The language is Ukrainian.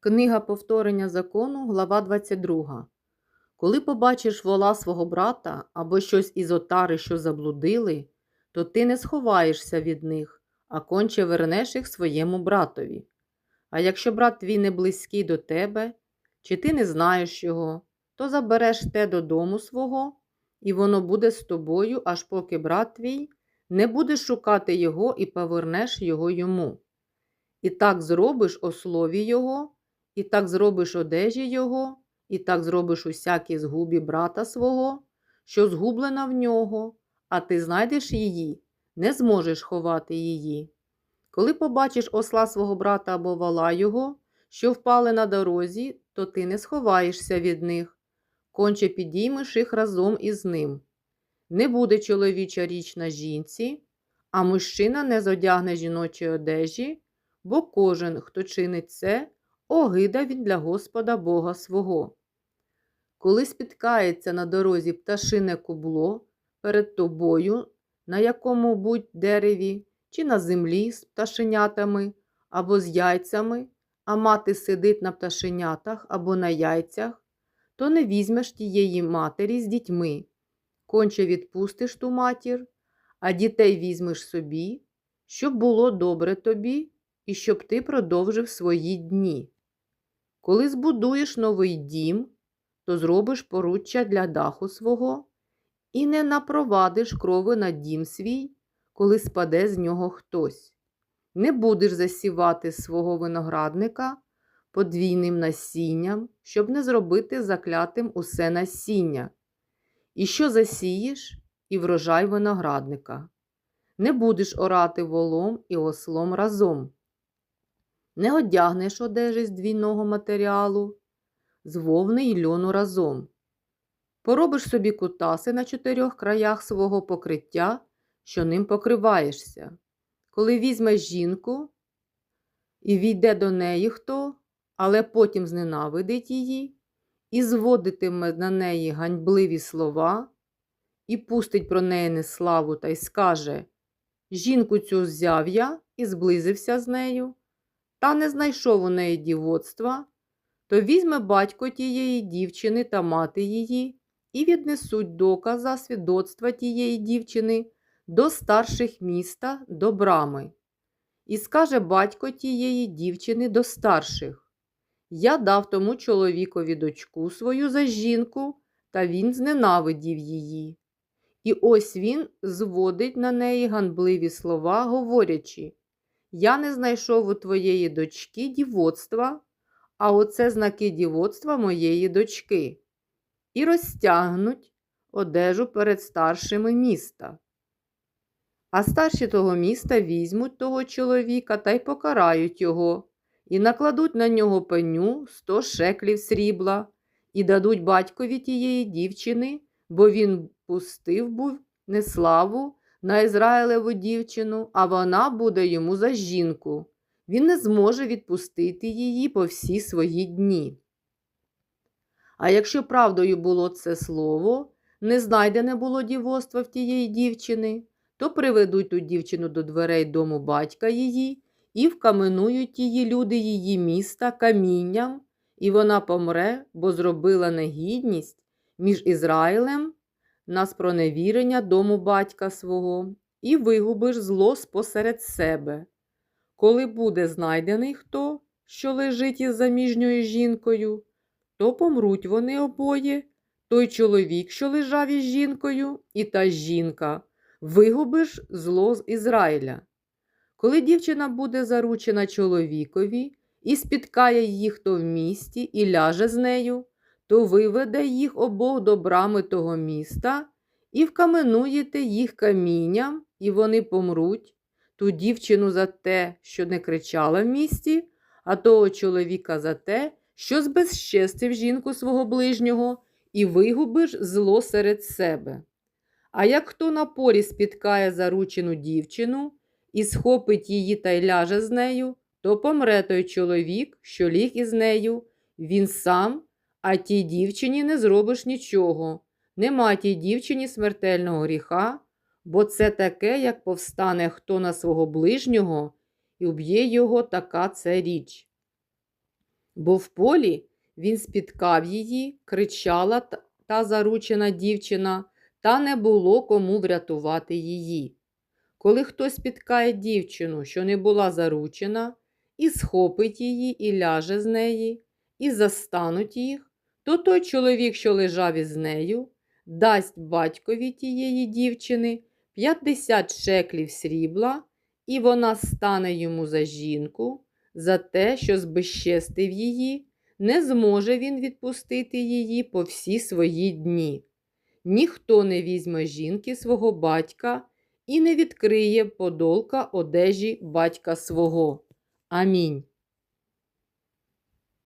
Книга повторення закону, глава 22. Коли побачиш вола свого брата або щось із отари, що заблудили, то ти не сховаєшся від них, а конче вернеш їх своєму братові. А якщо брат твій не близький до тебе, чи ти не знаєш його, то забереш те додому свого, і воно буде з тобою, аж поки брат твій не буде шукати його і повернеш його йому. І так зробиш ослові його, і так зробиш одежі його, і так зробиш усякій згубі брата свого, що згублена в нього, а ти знайдеш її, не зможеш ховати її. Коли побачиш осла свого брата або вала його, що впали на дорозі, то ти не сховаєшся від них, конче підіймеш їх разом із ним. Не буде чоловіча річ на жінці, а мужчина не зодягне жіночої одежі, бо кожен, хто чинить це, огида він для Господа Бога свого. Коли спіткається на дорозі пташине кубло перед тобою, на якому будь дереві, чи на землі з пташенятами, або з яйцями, а мати сидить на пташенятах або на яйцях, то не візьмеш тієї матері з дітьми, конче відпустиш ту матір, а дітей візьмеш собі, щоб було добре тобі і щоб ти продовжив свої дні. Коли збудуєш новий дім, то зробиш поруччя для даху свого і не напровадиш крови на дім свій, коли спаде з нього хтось. Не будеш засівати свого виноградника подвійним насінням, щоб не зробити заклятим усе насіння. І що засієш, і врожай виноградника. Не будеш орати волом і ослом разом. Не одягнеш одежі з двійного матеріалу, з вовни й льону разом. Поробиш собі кутаси на чотирьох краях свого покриття, що ним покриваєшся. Коли візьмеш жінку і війде до неї хто, але потім зненавидить її, і зводитиме на неї ганьбливі слова, і пустить про неї неславу та й скаже Жінку цю взяв я і зблизився з нею, та не знайшов у неї дівоцтва, то візьме батько тієї дівчини та мати її і віднесуть доказа свідоцтва тієї дівчини до старших міста до брами. І скаже батько тієї дівчини до старших Я дав тому чоловікові дочку свою за жінку, та він зненавидів її. І ось він зводить на неї ганбливі слова, говорячи Я не знайшов у твоєї дочки дівоцтва, а оце знаки дівоцтва моєї дочки. І розтягнуть одежу перед старшими міста. А старші того міста візьмуть того чоловіка та й покарають його, і накладуть на нього пеню сто шеклів срібла, і дадуть батькові тієї дівчини, бо він пустив був неславу на Ізраїлеву дівчину, а вона буде йому за жінку. Він не зможе відпустити її по всі свої дні. А якщо правдою було це слово, не знайдене було дівоцтва в тієї дівчини, то приведуть ту дівчину до дверей дому батька її і вкаменують її люди її міста камінням, і вона помре, бо зробила негідність між Ізраїлем на спроневірення дому батька свого, і вигубиш зло спосеред себе. Коли буде знайдений хто, що лежить із заміжньою жінкою, то помруть вони обоє, той чоловік, що лежав із жінкою, і та жінка, вигубиш зло з Ізраїля. Коли дівчина буде заручена чоловікові і спіткає її хто в місті і ляже з нею, то виведе їх обох до брами того міста і вкаменуєте їх камінням, і вони помруть, ту дівчину за те, що не кричала в місті, а того чоловіка за те, що збезчестив жінку свого ближнього і вигубиш зло серед себе. А як хто на порі спіткає заручену дівчину і схопить її та й ляже з нею, то помре той чоловік, що ліг із нею, він сам, а тій дівчині не зробиш нічого. Нема тій дівчині смертельного гріха, бо це таке, як повстане хто на свого ближнього і вб'є його така це річ. Бо в полі він спіткав її, кричала та- заручена дівчина, та не було кому врятувати її. Коли хтось спіткає дівчину, що не була заручена, і схопить її, і ляже з неї, і застануть їх, то той чоловік, що лежав із нею, дасть батькові тієї дівчини 50 шеклів срібла, і вона стане йому за жінку, за те, що збезчестив її, не зможе він відпустити її по всі свої дні. Ніхто не візьме жінки свого батька і не відкриє подолка одежі батька свого. Амінь.